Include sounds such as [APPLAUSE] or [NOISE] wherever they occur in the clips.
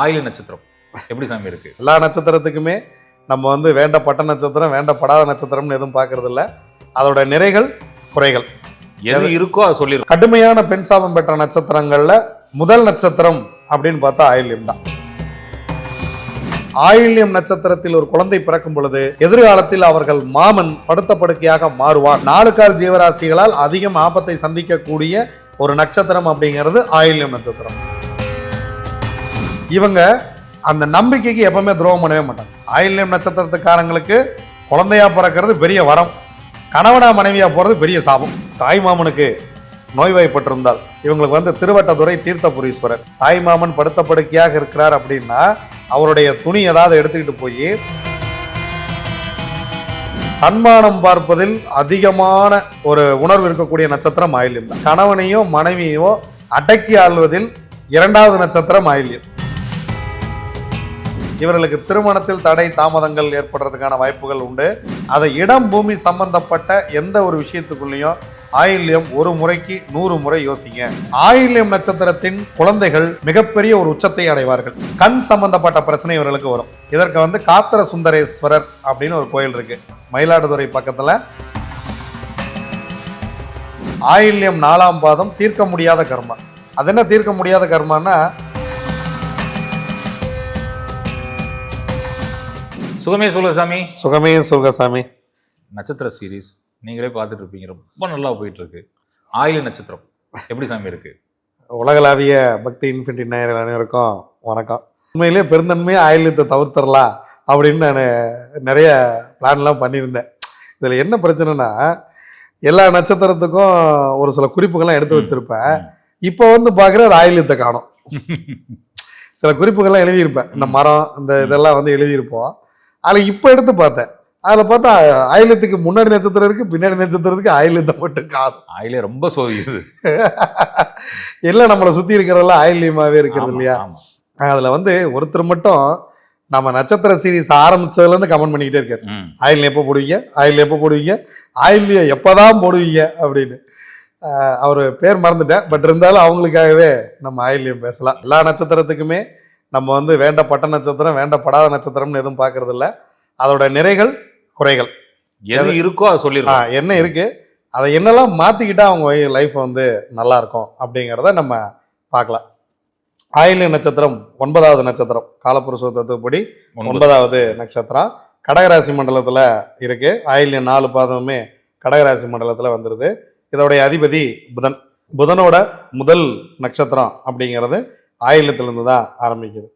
ஆயில நட்சத்திரம். எப்படி சாமி இருக்கு? எல்லா நட்சத்திரத்துக்குமே நம்ம வந்து வேண்டப்பட்ட நட்சத்திரம் வேண்டப்படாத நட்சத்திரம்னு எதுவும் பார்க்கறது இல்ல அதோட நிறைகள் குறைகள். எது இருக்கோ அதை சொல்லிருக்கோம் கடுமையான பெண் சாபம் பெற்ற நட்சத்திரங்கள்ல முதல் நட்சத்திரம் அப்படின்னு பார்த்தா ஆயில்யம் தான். ஆயில்யம் நட்சத்திரத்தில் ஒரு குழந்தை பிறக்கும் பொழுது எதிர்காலத்தில் அவர்கள் மாமன் படுத்த படுக்கையாக மாறுவார். நாலு கால் ஜீவராசிகளால் அதிகம் ஆபத்தை சந்திக்கக்கூடிய ஒரு நட்சத்திரம் அப்படிங்கிறது ஆயில்யம் நட்சத்திரம். இவங்க அந்த நம்பிக்கைக்கு எப்பவுமே துரோகம் பண்ணவே மாட்டாங்க. ஆயில்யம் நட்சத்திரத்துக்காரங்களுக்கு குழந்தையா பிறக்கிறது பெரிய வரம். கணவனா மனைவியா போறது பெரிய சாபம். தாய் மாமனுக்கு நோய்வாய்ப்பட்டிருந்தால் இவங்களுக்கு வந்து திருவட்டதுறை தீர்த்தபுரீஸ்வரர். தாய் மாமன் படுத்த படுக்கையாக இருக்கிறார் அப்படின்னா அவருடைய துணி ஏதாவது எடுத்துக்கிட்டு போய் தன்மானம் பார்ப்பதில் அதிகமான ஒரு உணர்வு இருக்கக்கூடிய நட்சத்திரம் ஆயில்யம். கணவனையோ மனைவியோ அடக்கி ஆள்வதில் இரண்டாவது நட்சத்திரம் ஆயில்யம். இவர்களுக்கு திருமணத்தில் தடை தாமதங்கள் ஏற்படுறதுக்கான வாய்ப்புகள் உண்டு. அதை இடம் பூமி சம்பந்தப்பட்ட எந்த ஒரு விஷயத்துக்குள்ளேயும் ஆயில்யம் ஒரு முறைக்கு நூறு முறை யோசிங்க. ஆயில்யம் நட்சத்திரத்தின் குழந்தைகள் மிகப்பெரிய ஒரு உச்சத்தை அடைவார்கள். கண் சம்பந்தப்பட்ட பிரச்சனை இவர்களுக்கு வரும். இதற்கு வந்து காத்திர சுந்தரேஸ்வரர் அப்படின்னு ஒரு கோயில் இருக்கு. மயிலாடுதுறை பக்கத்துல. ஆயில்யம் நாலாம் பாதம் தீர்க்க முடியாத கர்மா. அது என்ன தீர்க்க முடியாத கர்மான்னா சுகமே சொல்லுங்க சாமி. சுகமே சுகசாமி நட்சத்திர சீரிஸ் நீங்களே பார்த்துட்டு இருப்பீங்க. ரொம்ப நல்லா போயிட்டு இருக்கு ஆயில நட்சத்திரம். எப்படி சாமி இருக்கு? உலகளாவிய பக்தி இன்ஃபினிட்டி நேயர்கள் அனைவருக்கும் வணக்கம். உண்மையிலே பெருந்தன்மையே ஆயில்யத்தை தவிர்த்தரலாம் அப்படின்னு நான் நிறைய பிளான்லாம் பண்ணியிருந்தேன். இதில் என்ன பிரச்சனைனா எல்லா நட்சத்திரத்துக்கும் ஒரு சில குறிப்புகள்லாம் எடுத்து வச்சிருப்பேன். இப்போ வந்து பார்க்குற ஆயில்யத்தை காணும். [LAUGHS] சில குறிப்புகள்லாம் எழுதியிருப்பேன். இந்த மரம் இந்த இதெல்லாம் வந்து எழுதியிருப்போம். அதில் இப்போ எடுத்து பார்த்தேன். அதில் பார்த்தா ஆயில்யத்துக்கு முன்னாடி நட்சத்திரம் இருக்கு பின்னாடி நட்சத்திரத்துக்கு ஆயில்யத்தை மட்டும் காணும். ஆயிலே ரொம்ப சோதிக்குது. [LAUGHS] எல்லாம் நம்மளை சுற்றி இருக்கிறதெல்லாம் ஆயில்யமாகவே இருக்கிறது இல்லையா. அதில் வந்து ஒருத்தர் மட்டும் நம்ம நட்சத்திர சீரிஸ் ஆரம்பிச்சதுலேருந்து கமெண்ட் பண்ணிக்கிட்டே இருக்காரு. ஆயில் எப்போ போடுவீங்க? ஆயில் எப்போ போடுவீங்க? ஆயில் எப்போதான் போடுவீங்க? அப்படின்னு. அவர் பேர் மறந்துட்டேன். பட் இருந்தாலும் அவங்களுக்காகவே நம்ம ஆயில்யம் பேசலாம். எல்லா நட்சத்திரத்துக்குமே நம்ம வந்து வேண்டப்பட்ட நட்சத்திரம் வேண்டப்படாத நட்சத்திரம்னு எதுவும் பார்க்கறது இல்ல அதோட நிறைகள் குறைகள். எது இருக்கோ அதை ஆ, சொல்லிருக்கோம் என்ன இருக்கு? அதை என்னெல்லாம் மாத்திக்கிட்டா அவங்க லைஃப் வந்து நல்லா இருக்கும் அப்படிங்கிறத நம்ம பார்க்கலாம். ஆயில்ய நட்சத்திரம் ஒன்பதாவது நட்சத்திரம் காலப்புருஷ தத்துவப்படி. ஒன்பதாவது நட்சத்திரம். கடகராசி மண்டலத்துல இருக்கு. ஆயில்யம் நாலு பாதமுமே கடகராசி மண்டலத்துல வந்துருது. இதோடைய அதிபதி புதன். புதனோட முதல் நட்சத்திரம் அப்படிங்கிறது ஆயில்யத்திலிருந்து தான் ஆரம்பிக்குது.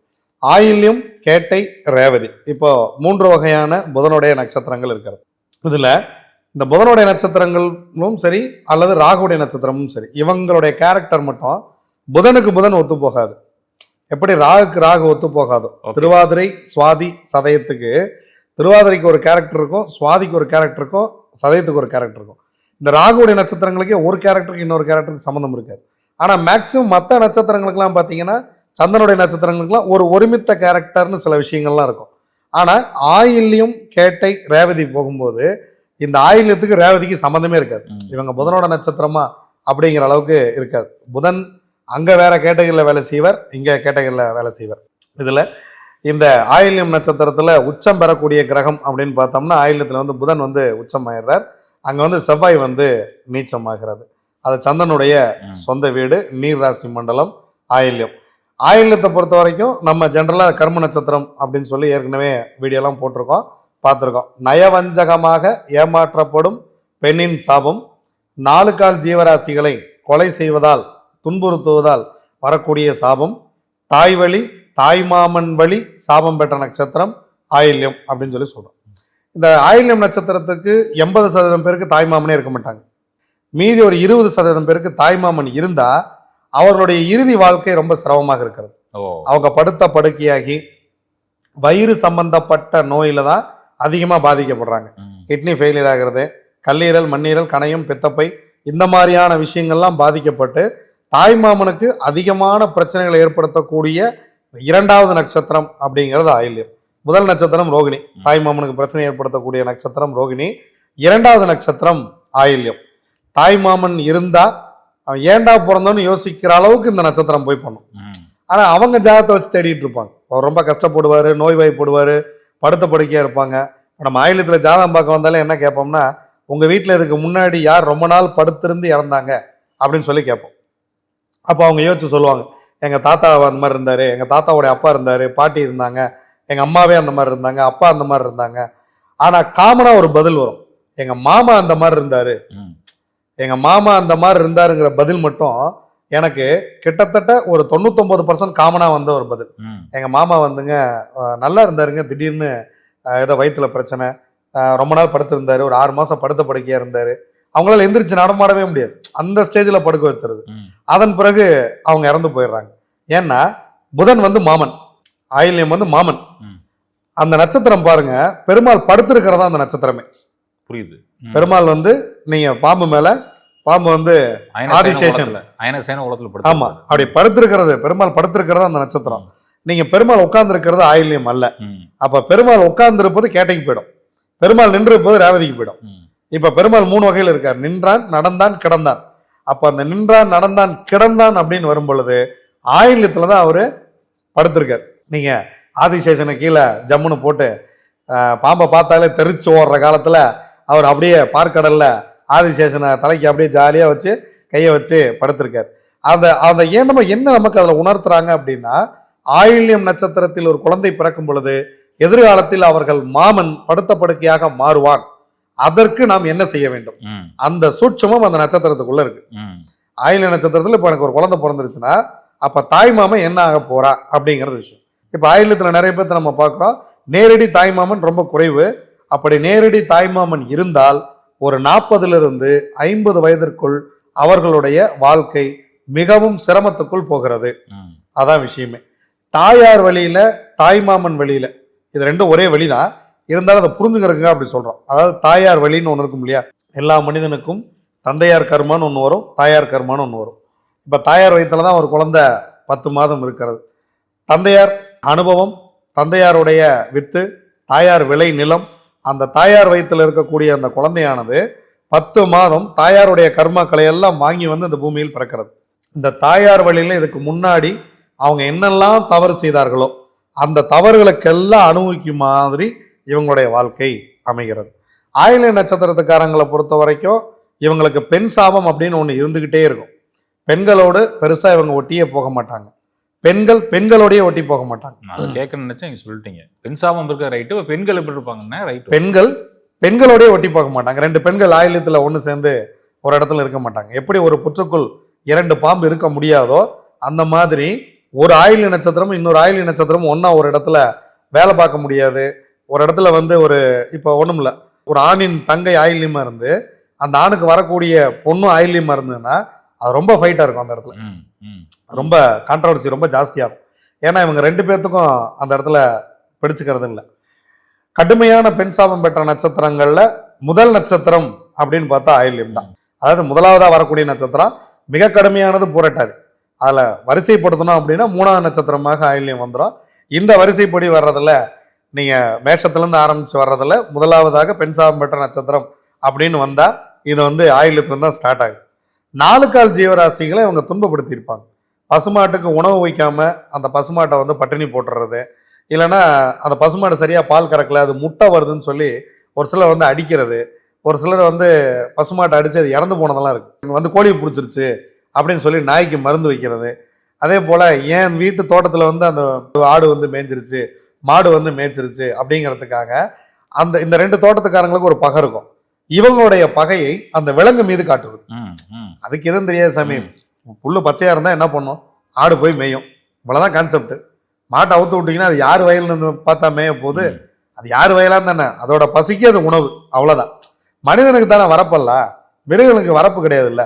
ஆயில்யம் கேட்டை ரேவதி. இப்போ மூன்று வகையான புதனுடைய நட்சத்திரங்கள் இருக்கிறது. இதுல இந்த புதனுடைய நட்சத்திரங்களும் சரி அல்லது ராகுடைய நட்சத்திரமும் சரி இவங்களுடைய கேரக்டர் மட்டும் புதனுக்கு புதன் ஒத்து போகாது எப்படி? ராகுக்கு ராகு ஒத்து போகாதோ. திருவாதிரை சுவாதி சதயத்துக்கு திருவாதிரைக்கு ஒரு கேரக்டர் இருக்கும் சுவாதிக்கு ஒரு கேரக்டர் இருக்கும் சதயத்துக்கு ஒரு கேரக்டர் இருக்கும். இந்த ராகுடைய நட்சத்திரங்களுக்கே ஒரு கேரக்டருக்கு இன்னொரு கேரக்டருக்கு சம்மந்தம் இருக்காது. ஆனால் மேக்ஸிமம் மற்ற நட்சத்திரங்களுக்கெல்லாம் பார்த்தீங்கன்னா சந்தனுடைய நட்சத்திரங்களுக்கெல்லாம் ஒரு ஒருமித்த கேரக்டர்னு சில விஷயங்கள்லாம் இருக்கும். ஆனால் ஆயில்யம் கேட்டை ரேவதி போகும்போது இந்த ஆயில்யத்துக்கு ரேவதிக்கு சம்மந்தமே இருக்காது. இவங்க புதனோட நட்சத்திரமா அப்படிங்கிற அளவுக்கு இருக்காது. புதன் அங்க வேற கேட்டகரியில் வேலை செய்வர் இங்க கேட்டகரியில் வேலை செய்வர். இதுல இந்த ஆயில்யம் நட்சத்திரத்துல உச்சம் பெறக்கூடிய கிரகம் அப்படின்னு பார்த்தோம்னா ஆயில்யத்துல வந்து புதன் வந்து உச்சம் ஆயிடுறார் அங்க வந்து செவ்வாய் வந்து நீச்சமாகிறது. அது சந்தனுடைய. சொந்த வீடு நீர் ராசி மண்டலம் ஆயில்யம். ஆயில்யத்தை பொறுத்த வரைக்கும் நம்ம ஜென்ரலாக கர்ம நட்சத்திரம் அப்படின்னு சொல்லி ஏற்கனவே வீடியோலாம் போட்டிருக்கோம் பார்த்துருக்கோம். நயவஞ்சகமாக ஏமாற்றப்படும் பெண்ணின் சாபம் நாலு கால் ஜீவராசிகளை கொலை செய்வதால் துன்புறுத்துவதால் வரக்கூடிய சாபம் தாய் வழி தாய்மாமன் வழி சாபம் பெற்ற நட்சத்திரம் ஆயில்யம் அப்படின்னு சொல்லி சொல்றோம். இந்த ஆயில்யம் நட்சத்திரத்துக்கு எண்பது சதவீதம் பேருக்கு தாய்மாமனே இருக்க மாட்டாங்க. மீதி ஒரு இருபது சதவீதம் பேருக்கு தாய்மாமன் இருந்தா அவர்களுடைய இறுதி வாழ்க்கை ரொம்ப சிரமமாக இருக்கிறது. அவங்க படுத்த படுக்கையாகி வயிறு சம்பந்தப்பட்ட நோயில தான் அதிகமாக பாதிக்கப்படுறாங்க. கிட்னி ஃபெயிலியர் ஆகிறது கல்லீரல் மண்ணீரல் கணையம் பித்தப்பை இந்த மாதிரியான விஷயங்கள்லாம் பாதிக்கப்பட்டு தாய்மாமனுக்கு அதிகமான பிரச்சனைகளை ஏற்படுத்தக்கூடிய இரண்டாவது நட்சத்திரம் அப்படிங்கிறது ஆயில்யம் முதல் நட்சத்திரம் ரோகிணி. தாய்மாமனுக்கு பிரச்சனை ஏற்படுத்தக்கூடிய நட்சத்திரம் ரோகிணி. இரண்டாவது நட்சத்திரம் ஆயில்யம் தாய்மாமன் இருந்தா அவன் ஏன்டா பிறந்தோன்னு யோசிக்கிற அளவுக்கு இந்த நட்சத்திரம் போய் பண்ணும். ம். ஆனா அவங்க ஜாதகத்தை வச்சு தேடிட்டு இருப்பாங்க. அவர் ரொம்ப கஷ்டப்படுவாரு நோய் வாய்ப்படுவாரு படுத்த படுக்கையா இருப்பாங்க. நம்ம ஆயிலத்துல ஜாதகம் பார்க்க வந்தாலே என்ன கேட்போம்னா உங்க வீட்டில் இதுக்கு முன்னாடி யார் ரொம்ப நாள் படுத்திருந்து இறந்தாங்க? அப்படின்னு சொல்லி கேட்போம். அப்போ அவங்க யோசிச்சு சொல்லுவாங்க எங்க தாத்தா அந்த மாதிரி இருந்தாரு எங்க தாத்தாவுடைய அப்பா இருந்தாரு பாட்டி இருந்தாங்க எங்க அம்மாவே அந்த மாதிரி இருந்தாங்க அப்பா அந்த மாதிரி இருந்தாங்க. ஆனா காமனா ஒரு பதில் வரும். எங்க மாமா அந்த மாதிரி இருந்தாரு. ம். எங்க மாமா அந்த மாதிரி இருந்தாருங்கிற பதில் மட்டும் எனக்கு கிட்டத்தட்ட ஒரு தொண்ணூத்தொன்பது பர்சன்ட் காமனா வந்த ஒரு பதில். ம். எங்க மாமா வந்துங்க நல்லா இருந்தாருங்க. திடீர்னு ஏதோ வயிற்றுல பிரச்சனை. ரொம்ப நாள் படுத்திருந்தாரு. ஒரு ஆறு மாசம் படுத்த படுக்கையா இருந்தாரு. அவங்களால எந்திரிச்சு நடமாடவே முடியாது. அந்த ஸ்டேஜ்ல படுக்க வச்சிருது. அதன் பிறகு அவங்க இறந்து போயிடுறாங்க. ஏன்னா புதன் வந்து மாமன். ஆயில்யம் வந்து மாமன். அந்த நட்சத்திரம் பாருங்க பெருமாள் படுத்திருக்கிறதா அந்த நட்சத்திரமே. புரியுது. பெருமாள் வந்து நீங்க பாம்பு மேல பாம்பு வந்து அயனசேன ஆதிசேஷன். உலகத்துல- அயனசேன உலகத்துல ஆமா. அப்படி படுத்திருக்கிறது பெருமாள் படுத்திருக்கிறதா அந்த நட்சத்திரம் நீங்க பெருமாள் உட்கார்ந்து இருக்கிறது ஆயில்யம் அல்ல. அப்ப பெருமாள் உட்கார்ந்து இருப்பது கேட்டைக்கு போயிடும் பெருமாள் நின்று இருப்பது ரேவதிக்கு போயிடும். இப்ப பெருமாள் மூணு வகையில் இருக்கார் நின்றான் நடந்தான் கிடந்தான் அப்ப அந்த நின்றான் நடந்தான் கிடந்தான் அப்படின்னு வரும் பொழுது ஆயில்யத்துல தான் அவரு படுத்திருக்கார் நீங்க ஆதிசேஷனை கீழே ஜம்முன்னு போட்டு பாம்பை பார்த்தாலே தெரிச்சு ஓடுற காலத்துல அவர் அப்படியே பார்க்கடல்ல ஆதிசேஷனை தலைக்கு அப்படியே ஜாலியா வச்சு கையை வச்சு படுத்திருக்கார். அந்த அந்த ஏன் நம்ம என்ன நமக்கு அதுல உணர்த்துறாங்க அப்படின்னா ஆயில்யம் நட்சத்திரத்தில் ஒரு குழந்தை பிறக்கும் பொழுது எதிர்காலத்தில் அவர்கள் மாமன் படுத்த படுக்கையாக மாறுவான். அதற்கு நாம் என்ன செய்ய வேண்டும். அந்த சூட்சமும் அந்த நட்சத்திரத்துக்குள்ள இருக்கு. ஆயில்ய நட்சத்திரத்துல இப்போ எனக்கு ஒரு குழந்தை பிறந்துருச்சுன்னா அப்ப தாய் மாமன் என்ன ஆக போறா அப்படிங்கிறது விஷயம். இப்போ ஆயில்யத்துல நிறைய பேர்த்த நம்ம பார்க்குறோம். நேரடி தாய் மாமன் ரொம்ப குறைவு. அப்படி நேரடி தாய் மாமன் இருந்தால் ஒரு நாற்பதுல இருந்து ஐம்பது வயதிற்குள் அவர்களுடைய வாழ்க்கை மிகவும் சிரமத்துக்குள் போகிறது. அதான் விஷயமே. தாயார் வழியில தாய்மாமன் வழியில இது ரெண்டும் ஒரே வழிதான் இருந்தாலும் அதை புரிஞ்சுக்கிறதுங்க அப்படி சொல்றோம். அதாவது தாயார் வழின்னு ஒன்று இருக்கும் இல்லையா? எல்லா மனிதனுக்கும் தந்தையார் கர்மான்னு ஒன்று வரும் தாயார் கர்மான்னு ஒன்று வரும். இப்போ தாயார் வயிற்றுல தான் ஒரு குழந்தை பத்து மாதம் இருக்கிறது. தந்தையார் அனுபவம் தந்தையாருடைய வித்து தாயார் விளை நிலம் அந்த தாயார் வயிற்றில் இருக்கக்கூடிய அந்த குழந்தையானது பத்து மாதம் தாயாருடைய கர்மாக்களை எல்லாம் வாங்கி வந்து இந்த பூமியில் பிறக்கிறது. இந்த தாயார் வழியில இதுக்கு முன்னாடி அவங்க என்னெல்லாம் தவறு செய்தார்களோ அந்த தவறுகளுக்கெல்லாம் அனுபவிக்கும் மாதிரி இவங்களுடைய வாழ்க்கை அமைகிறது. ஆயில நட்சத்திரத்துக்காரங்களை பொறுத்த வரைக்கும் இவங்களுக்கு பெண் சாபம் அப்படின்னு ஒன்று இருந்துக்கிட்டே இருக்கும். பெண்களோடு பெருசாக இவங்க ஒட்டியே போக மாட்டாங்க. பெண்கள் பெண்களோடயே ஒட்டி போக மாட்டாங்க. நான் அதை கேட்கணும்னு நினைச்சேன் நீங்க சொல்லிட்டீங்க. பெண் சாபம் இருக்க ரைட்டு பெண்கள் எப்படி இருப்பாங்கன்னா ரைட்டு பெண்கள் பெண்களோடயே ஒட்டி போக மாட்டாங்க. ரெண்டு பெண்கள் ஆயில்யத்தில் ஒன்று சேர்ந்து ஒரு இடத்துல இருக்க மாட்டாங்க. எப்படி ஒரு புற்றுக்குள் இரண்டு பாம்பு இருக்க முடியாதோ அந்த மாதிரி ஒரு ஆயில்ய நட்சத்திரமும் இன்னொரு ஆயில்ய நட்சத்திரமும் ஒன்றா ஒரு இடத்துல வேலை பார்க்க முடியாது. ஒரு இடத்துல வந்து ஒரு இப்போ ஒன்றும் இல்லை ஒரு ஆணின் தங்கை ஆயில்யமாக இருந்து அந்த ஆணுக்கு வரக்கூடிய பொண்ணும் ஆயில்யமாக இருந்ததுன்னா அது ரொம்ப ஃபைட்டாக இருக்கும் அந்த இடத்துல. ரொம்ப கான்ட்ரவர்சி ரொம்ப ஜாஸ்தியாகும் ஏன்னா இவங்க ரெண்டு பேர்த்துக்கும் அந்த இடத்துல பிடிச்சிக்கிறது இல்லை. கடுமையான பெண் சாபம் பெற்ற நட்சத்திரங்களில் முதல் நட்சத்திரம் அப்படின்னு பார்த்தா ஆயில்யம் தான். அதாவது முதலாவதாக வரக்கூடிய நட்சத்திரம் மிக கடுமையானது புரட்டாது. அதில் வரிசைப்படுத்தணும் அப்படின்னா மூணாவது நட்சத்திரமாக ஆயில்யம் வந்துடும் இந்த வரிசைப்படி வர்றதில் நீங்கள் மேஷத்துலேருந்து ஆரம்பித்து வர்றதில் முதலாவதாக பெண் சாபம் பெற்ற நட்சத்திரம் அப்படின்னு வந்தால் இது வந்து ஆயில்யத்துல தான் ஸ்டார்ட் ஆகுது. நாலு கால் ஜீவராசிகளை இவங்க துன்பப்படுத்தியிருப்பாங்க. பசுமாட்டுக்கு உணவு வைக்காம அந்த பசுமாட்டை வந்து பட்டினி போட்டுறது. இல்லைன்னா அந்த பசுமாடு சரியா பால் கறக்கல அது முட்டை வருதுன்னு சொல்லி ஒரு சிலர் வந்து அடிக்கிறது. ஒரு சிலர் வந்து பசுமாட்டை அடிச்சு அது இறந்து போனதெல்லாம் இருக்கு. வந்து கோழியை பிடிச்சிருச்சு அப்படின்னு சொல்லி நாய்க்கு மருந்து வைக்கிறது. அதே போல என் வீட்டு தோட்டத்துல வந்து அந்த ஆடு வந்து மேய்ஞ்சிருச்சு மாடு வந்து மேய்ச்சிருச்சு அப்படிங்கிறதுக்காக அந்த இந்த ரெண்டு தோட்டத்துக்காரங்களுக்கு ஒரு பகை இருக்கும். இவங்களுடைய பகையை அந்த விலங்கு மீது காட்டுவது. அதுக்கு எதுவும் தெரியாது சாமி. புல்லு பச்சையா இருந்தா என்ன பண்ணும்? ஆடு போய் மேயும். இவ்வளவுதான் கான்செப்ட் மாட்டை அவுத்து விட்டீங்கன்னா அது யார் வயல்னு பார்த்தா மேய போகுது அது யார் வயலான்னு தானே அதோட பசிக்கு அது உணவு. அவ்வளவுதான். மனிதனுக்கு தானே வரப்பல்ல? மிருகங்களுக்கு வரப்பு கிடையாது இல்ல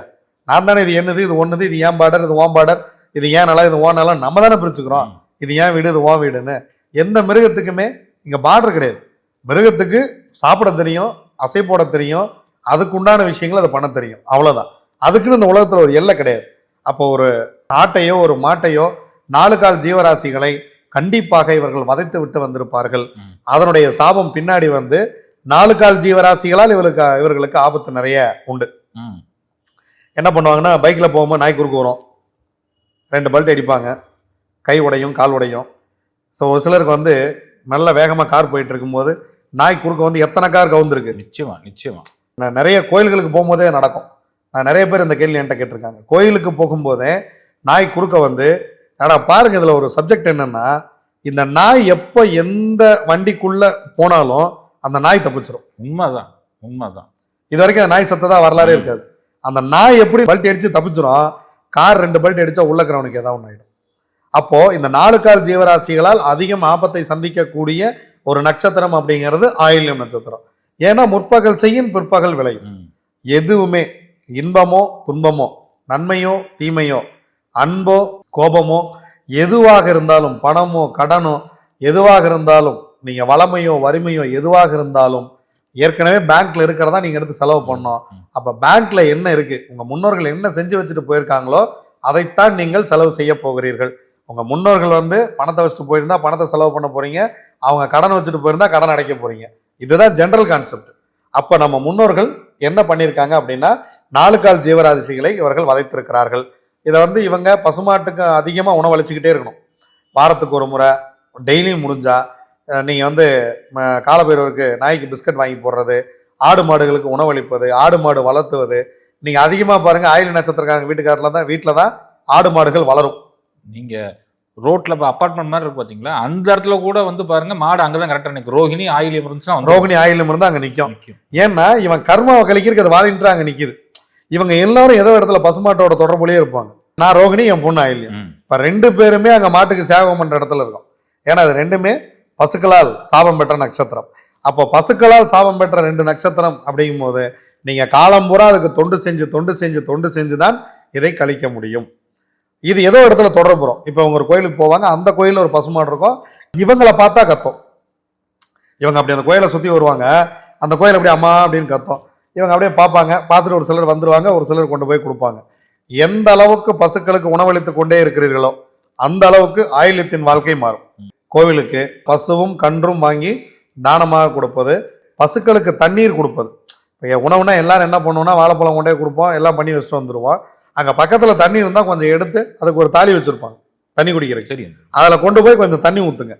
நான் தானே இது என்னது இது ஒண்ணுது இது ஏன் பார்டர் இது ஓன் பார்டர் இது ஏன் நிலம் இது ஓன் நிலம்? நம்ம தானே பிரிச்சுக்கிறோம். இது ஏன் வீடு இது ஓன் வீடுன்னு. எந்த மிருகத்துக்குமே இங்க பார்டர் கிடையாது. மிருகத்துக்கு சாப்பிட தெரியும் அசை போட தெரியும் அதுக்கு உண்டான விஷயங்கள் அதை பண்ண தெரியும். அவ்வளவுதான். அதுக்குன்னு இந்த உலகத்துல ஒரு எல்லை கிடையாது. அப்போ ஒரு ஆட்டையோ ஒரு மாட்டையோ நாலு கால் ஜீவராசிகளை கண்டிப்பாக இவர்கள் வதைத்து விட்டு வந்திருப்பார்கள். அதனுடைய சாபம் பின்னாடி வந்து நாலு கால் ஜீவராசிகளால் இவருக்கு இவர்களுக்கு ஆபத்து நிறைய உண்டு. என்ன பண்ணுவாங்கன்னா பைக்ல போகும்போது நாய் குறுக்கு வரும். ரெண்டு பல்ட் அடிப்பாங்க. கை உடையும் கால் உடையும். ஸோ ஒரு சிலருக்கு வந்து நல்ல வேகமாக கார் போயிட்டு இருக்கும்போது நாய் குறுக்க வந்து எத்தனை கார் கவுந்திருக்கு? நிச்சயமா நிச்சயமா. நிறைய கோயில்களுக்கு போகும்போதே நடக்கும். நான் நிறைய பேர் இந்த கேள்வி என்கிட்ட கேட்டிருக்காங்க. கோயிலுக்கு போகும்போதே நாய் குறுக்க வந்து ஆனால் பாருங்க இதில் ஒரு சப்ஜெக்ட் என்னன்னா இந்த நாய் எப்போ எந்த வண்டிக்குள்ள போனாலும் அந்த நாய் தப்பிச்சிடும் உண்மைதான் உண்மைதான். இது வரைக்கும் அந்த நாய் சத்ததா வரலாறே இருக்காது. அந்த நாய் எப்படி பல்ட்டி அடிச்சு தப்பிச்சிடும் கார் ரெண்டு பல்ட்டி அடிச்சா உள்ளக்கிறவனுக்கு ஏதாவது ஒன்று ஆயிடும். அப்போ இந்த நாலு கால் ஜீவராசிகளால் அதிகம் ஆபத்தை சந்திக்கக்கூடிய ஒரு நட்சத்திரம் அப்படிங்கிறது ஆயில்யம் நட்சத்திரம். ஏன்னா முற்பகல் செய்யும் பிற்பகல் விளையும். எதுவுமே இன்பமோ துன்பமோ நன்மையோ தீமையோ அன்போ கோபமோ எதுவாக இருந்தாலும் பணமோ கடனோ எதுவாக இருந்தாலும் நீங்க வளமையோ வறுமையோ எதுவாக இருந்தாலும் ஏற்கனவே பேங்க்ல இருக்கிறதா நீங்க எடுத்து செலவு பண்ணோம். அப்ப பேங்க்ல என்ன இருக்கு? உங்க முன்னோர்கள் என்ன செஞ்சு வச்சுட்டு போயிருக்காங்களோ அதைத்தான் நீங்கள் செலவு செய்ய போகிறீர்கள். உங்க முன்னோர்கள் வந்து பணத்தை வச்சுட்டு போயிருந்தா பணத்தை செலவு பண்ண போறீங்க. அவங்க கடன் வச்சுட்டு போயிருந்தா கடன் அடைக்க போறீங்க. இதுதான் ஜெனரல் கான்செப்ட். அப்ப நம்ம முன்னோர்கள் என்ன பண்ணியிருக்காங்க அப்படின்னா நாலு கால் ஜீவராசிகளை இவர்கள் வதைத்திருக்கிறார்கள். இதை வந்து இவங்க பசுமாட்டுக்கு அதிகமாக உணவளிச்சுக்கிட்டே இருக்கணும். வாரத்துக்கு ஒரு முறை டெய்லியும் முடிஞ்சா நீங்கள் வந்து ம, காலபைரவருக்கு நாய்க்கு பிஸ்கட் வாங்கி போடுறது ஆடு மாடுகளுக்கு உணவளிப்பது ஆடு மாடு வளர்த்துவது. நீங்கள் அதிகமாக பாருங்கள் ஆயில் நட்சத்திரக்காரங்க வீட்டுக்காரில் தான் வீட்டில் தான் ஆடு மாடுகள் வளரும். நீங்கள் நீங்க ரோட்ல அப்பார்ட்மெண்ட் மாதிரி இருக்கு பாத்தீங்களா? அந்த இடத்துல கூட வந்து பாருங்க மாடு அங்கதான் கரெக்டா நிற்கும் ரோஹிணி ஆயிலியம் இருந்துச்சுன்னா வந்து ரோகிணி ஆயிலும் இருந்து அங்க நிற்கும் நிக்கும். ஏன்னா இவன் கர்மாவை கழிக்கிறதுக்கு அது வாலின்ட்டு அங்க நிக்குது. இவங்க எல்லாரும் ஏதோ இடத்துல பசுமாட்டோட தொடர்புலயே இருப்பாங்க. நான் ரோகிணி என் பொண்ணு ஆயில்யம். இப்ப ரெண்டு பேருமே அங்க மாட்டுக்கு சேவகம் பண்ற இடத்துல இருக்கும். ஏன்னா அது ரெண்டுமே பசுக்களால் சாபம் பெற்ற நட்சத்திரம். அப்போ பசுக்களால் சாபம் பெற்ற ரெண்டு நட்சத்திரம் அப்படிங்கும் போது நீங்க காலம் பூரா அதுக்கு தொண்டு செஞ்சு தொண்டு செஞ்சு தொண்டு செஞ்சு தான் இதை கழிக்க முடியும். இது ஏதோ இடத்துல தொடர்புறோம் இப்போ அவங்க ஒரு கோயிலுக்கு போவாங்க அந்த கோயிலில் ஒரு பசுமாடு இருக்கும். இவங்களை பார்த்தா கத்தும். இவங்க அப்படி அந்த கோயிலை சுற்றி வருவாங்க. அந்த கோயில் அப்படியே அம்மா அப்படின்னு கத்தும். இவங்க அப்படியே பார்ப்பாங்க. பார்த்துட்டு ஒரு சிலர் வந்துடுவாங்க ஒரு சிலர் கொண்டு போய் கொடுப்பாங்க. எந்த அளவுக்கு பசுக்களுக்கு உணவளித்து கொண்டே இருக்கிறீர்களோ அந்த அளவுக்கு ஆயில்யத்தின் வாழ்க்கை மாறும். கோவிலுக்கு பசுவும் கன்றும் வாங்கி தானமாக கொடுப்பது பசுக்களுக்கு தண்ணீர் கொடுப்பது. உணவுனா எல்லாரும் என்ன பண்ணுவோம்னா வாழைப்பழம் கொண்டே கொடுப்போம் எல்லாம் பண்ணி வச்சுட்டு வந்துடுவோம் அங்கே பக்கத்தில் தண்ணி இருந்தால் கொஞ்சம் எடுத்து அதுக்கு ஒரு தாலி வச்சுருப்பாங்க. தண்ணி குடிக்கிறதுக்கு. சரி அதில் கொண்டு போய் கொஞ்சம் தண்ணி ஊற்றுங்க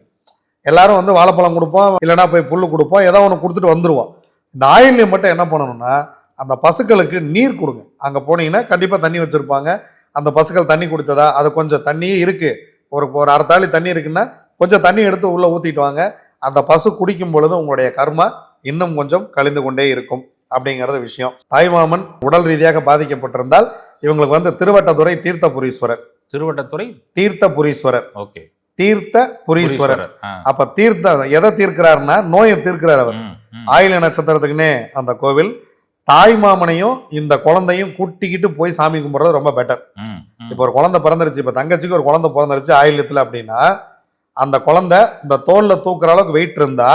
எல்லாரும் வந்து வாழைப்பழம் கொடுப்போம் இல்லைன்னா போய் புல் கொடுப்போம் ஏதோ ஒன்று கொடுத்துட்டு வந்துருவோம். இந்த ஆயில்யம் மட்டும் என்ன பண்ணணும்னா அந்த பசுக்களுக்கு நீர் கொடுங்க. அங்கே போனீங்கன்னா கண்டிப்பாக தண்ணி வச்சுருப்பாங்க. அந்த பசுக்கள் தண்ணி குடித்ததா அது கொஞ்சம் தண்ணியே இருக்குது ஒரு ஒரு அரை தாலி தண்ணி இருக்குன்னா கொஞ்சம் தண்ணி எடுத்து உள்ளே ஊற்றிட்டு வாங்க. அந்த பசு குடிக்கும் பொழுது உங்களுடைய கர்மா இன்னும் கொஞ்சம் கழிந்து கொண்டே இருக்கும் அப்படிங்கிறது விஷயம். தாய்மாமன் உடல் ரீதியாக பாதிக்கப்பட்டிருந்தால் இவங்களுக்கு வந்து திருவட்டத்துறை தீர்த்தபுரீஸ்வரர். திருவட்டத்துறை? தீர்த்தபுரீஸ்வரர். ஓகே. தீர்த்த புரீஸ்வரர். அப்ப தீர்த்த எதை தீர்க்கிறாருன்னா நோயை தீர்க்கிறார் அவர். ஆயில நட்சத்திரத்துக்குன்னே அந்த கோவில் தாய் மாமனையும் இந்த குழந்தையும் கூட்டிக்கிட்டு போய் சாமி கும்பிடுறது ரொம்ப பெட்டர். இப்போ ஒரு குழந்தை பிறந்துருச்சு இப்போ தங்கச்சிக்கு ஒரு குழந்தை பிறந்துருச்சு ஆயில்யத்தில் அப்படின்னா அந்த குழந்தை இந்த தோல்ல தூக்குற அளவுக்கு வெயிட் இருந்தா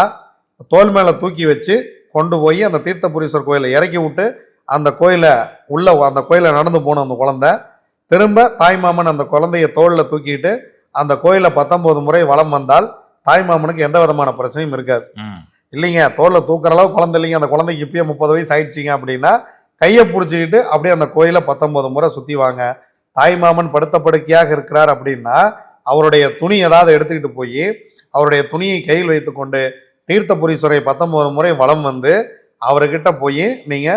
தோல் மேல தூக்கி வச்சு கொண்டு போய் அந்த தீர்த்தபுரீஸ்வரர் கோயிலை இறக்கி விட்டு அந்த கோயிலை உள்ள அந்த கோயிலை நடந்து போன அந்த குழந்தை திரும்ப தாய்மாமன் அந்த குழந்தைய தோல்ல தூக்கிட்டு அந்த கோயிலை பத்தொன்பது முறை வலம் வந்தால் தாய்மாமனுக்கு எந்த விதமான பிரச்சனையும் இருக்காது. இல்லைங்க தோல்ல தூக்குற அளவு குழந்தை இல்லைங்க. அந்த குழந்தைக்கு இப்பயே முப்பது வயசு ஆயிடுச்சிங்க அப்படின்னா கையை பிடிச்சிக்கிட்டு அப்படியே அந்த கோயிலை பத்தொன்பது முறை சுத்தி வாங்க. தாய்மாமன் படுத்த படுக்கையாக இருக்கிறார் அப்படின்னா அவருடைய துணி ஏதாவது எடுத்துக்கிட்டு போய் அவருடைய துணியை கையில் வைத்துக்கொண்டு தீர்த்தபுரீஸ்வரை பத்தொன்பது முறை வலம் வந்து அவர்கிட்ட போய் நீங்க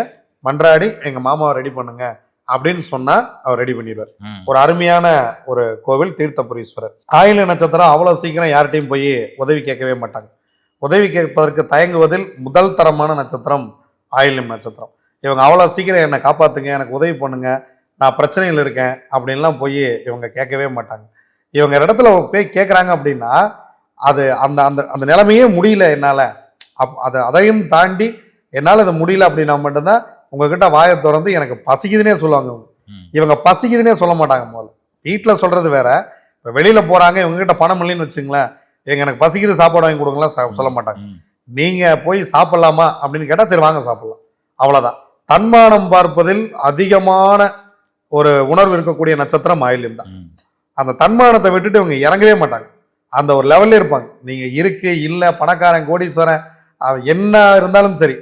மன்றாடி எங்க மாமாவை ரெடி பண்ணுங்க அப்படின்னு சொன்னா அவர் ரெடி பண்ணிடுவார். ஒரு அருமையான ஒரு கோவில் தீர்த்தபுரீஸ்வரர். ஆயில நட்சத்திரம் அவ்வளவு சீக்கிரம் யார்கிட்டையும் போய் உதவி கேட்கவே மாட்டாங்க. உதவி கேட்பதற்கு தயங்குவதில் முதல் தரமான நட்சத்திரம் ஆயில்யம் நட்சத்திரம். இவங்க அவ்வளோ சீக்கிரம் என்னை காப்பாத்துங்க எனக்கு உதவி பண்ணுங்க நான் பிரச்சனையில் இருக்கேன் அப்படின்லாம் போய் இவங்க கேட்கவே மாட்டாங்க. இவங்க இடத்துல போய் கேட்குறாங்க அப்படின்னா அது அந்த அந்த அந்த நிலைமையே முடியல என்னால். அப் அது அதையும் தாண்டி என்னால் அது முடியல அப்படின்னா மட்டும்தான் உங்ககிட்ட வாயை திறந்து எனக்கு பசிக்குதுன்னே சொல்லுவாங்க இவங்க. ம். இவங்க பசிக்குதுன்னே சொல்ல மாட்டாங்க முதல்ல. வீட்டில் சொல்றது வேற. இப்போ வெளியில் போகிறாங்க இவங்ககிட்ட பணம் இல்லைன்னு வச்சுங்களேன். எங்க எனக்கு பசிக்குது சாப்பாடு வாங்கி கொடுங்கலாம் ச- சொல்ல மாட்டாங்க. ம். நீங்க போய் சாப்பிடலாமா அப்படின்னு கேட்டா சரி வாங்க சாப்பிடலாம். அவ்வளவுதான். தன்மானம் பார்ப்பதில் அதிகமான ஒரு உணர்வு இருக்கக்கூடிய நட்சத்திரம் ஆயில்யம் தான். அந்த தன்மானத்தை விட்டுட்டு இவங்க இறங்கவே மாட்டாங்க. அந்த ஒரு லெவல்ல இருப்பாங்க. நீங்க இருக்கு இல்ல பணக்காரன் கோடீஸ்வரன் என்ன இருந்தாலும் சரி.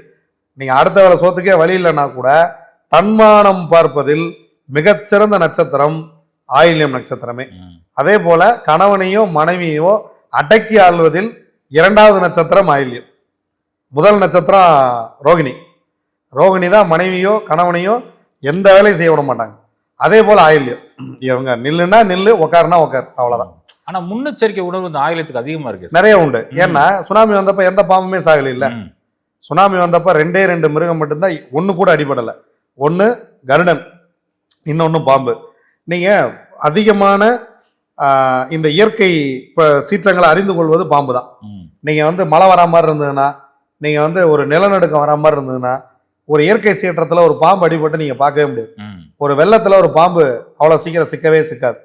நீங்க அடுத்த வேலை சோத்துக்கே வழி இல்லைன்னா கூட தன்மானம் பார்ப்பதில் மிகச்சிறந்த நட்சத்திரம் ஆயில்யம் நட்சத்திரமே. அதே போல கணவனையோ மனைவியோ அடக்கி ஆள்வதில் இரண்டாவது நட்சத்திரம் ஆயில்யம். முதல் நட்சத்திரம் ரோகிணி. ரோகிணி தான் மனைவியோ கணவனையோ எந்த வேலையும் செய்ய விட மாட்டாங்க. அதே போல ஆயில்யம். இவங்க நில்லுன்னா நில்லு உட்காருனா உட்கார் அவ்வளவுதான். ஆனா முன்னெச்சரிக்கை உணர்வு இந்த ஆயிலத்துக்கு அதிகமா இருக்கு. நிறைய உண்டு. ஏன்னா சுனாமி வந்தப்ப எந்த பாம்புமே சாகல இல்ல. சுனாமி வந்தப்ப ரெண்டே ரெண்டு மிருகம் மட்டும்தான் ஒன்று கூட அடிபடலை. ஒன்று கருடன் இன்னொன்று பாம்பு. நீங்கள் அதிகமான இந்த இயற்கை இப்போ சீற்றங்களை அறிந்து கொள்வது பாம்பு தான். நீங்கள் வந்து மழை வரா மாதிரி இருந்ததுன்னா நீங்கள் வந்து ஒரு நிலநடுக்கம் வரா மாதிரி இருந்ததுன்னா ஒரு இயற்கை சீற்றத்தில் ஒரு பாம்பு அடிபட்டு நீங்கள் பார்க்கவே முடியாது. ஒரு வெள்ளத்தில் ஒரு பாம்பு அவ்வளோ சீக்கிரம் சிக்கவே சிக்காது.